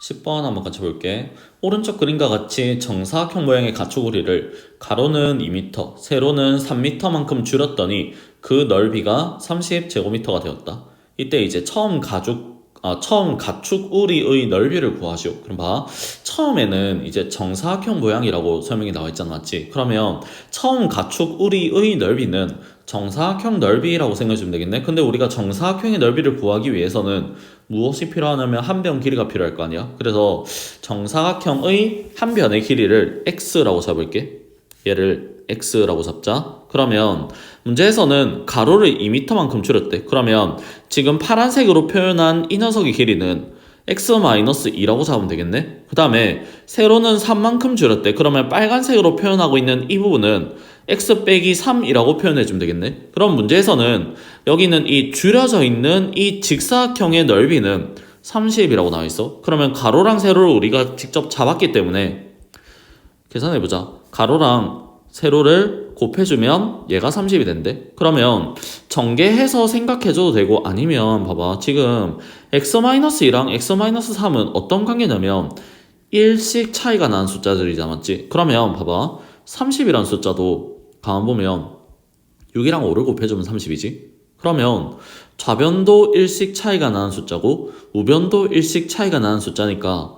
10번 한번 같이 볼게. 오른쪽 그림과 같이 정사각형 모양의 가축우리를 가로는 2m, 세로는 3m만큼 줄였더니 그 넓이가 30제곱미터가 되었다. 이때 이제 처음 가죽 아, 처음 가축 우리의 넓이를 구하시오. 그럼 봐. 처음에는 이제 정사각형 모양이라고 설명이 나와 있잖아. 맞지? 그러면 처음 가축 우리의 넓이는 정사각형 넓이라고 생각해 주면 되겠네. 근데 우리가 정사각형의 넓이를 구하기 위해서는 무엇이 필요하냐면 한 변 길이가 필요할 거 아니야. 그래서 정사각형의 한 변의 길이를 x라고 잡을게. 얘를 x라고 잡자. 그러면 문제에서는 가로를 2m만큼 줄였대. 그러면 지금 파란색으로 표현한 이 녀석의 길이는 x-2라고 잡으면 되겠네. 그 다음에 세로는 3만큼 줄였대. 그러면 빨간색으로 표현하고 있는 이 부분은 x 빼기 3이라고 표현해주면 되겠네. 그럼 문제에서는 여기는 이 줄여져 있는 이 직사각형의 넓이는 30이라고 나와 있어. 그러면 가로랑 세로를 우리가 직접 잡았기 때문에 계산해보자. 가로랑 세로를 곱해주면 얘가 30이 된대. 그러면 전개해서 생각해줘도 되고 아니면 봐봐. 지금 x-2랑 x-3은 어떤 관계냐면 1씩 차이가 나는 숫자들이잖아. 맞지? 그러면 봐봐. 30이라는 숫자도 가만 보면 6이랑 5를 곱해주면 30이지? 그러면 좌변도 1씩 차이가 나는 숫자고 우변도 1씩 차이가 나는 숫자니까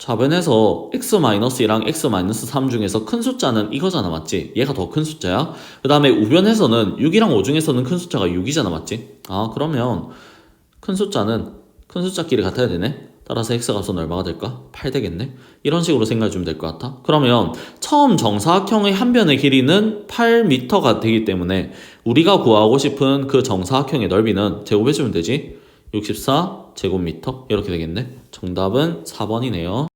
좌변에서 x-1랑 x-3 중에서 큰 숫자는 이거잖아 맞지? 얘가 더 큰 숫자야? 그 다음에 우변에서는 6이랑 5 중에서는 큰 숫자가 6이잖아 맞지? 아 그러면 큰 숫자는 큰 숫자끼리 같아야 되네? 따라서 x 값은 얼마가 될까? 8 되겠네? 이런 식으로 생각해 주면 될 것 같아. 그러면 처음 정사각형의 한 변의 길이는 8m가 되기 때문에 우리가 구하고 싶은 그 정사각형의 넓이는 제곱해 주면 되지? 64 제곱미터? 이렇게 되겠네? 정답은 4번이네요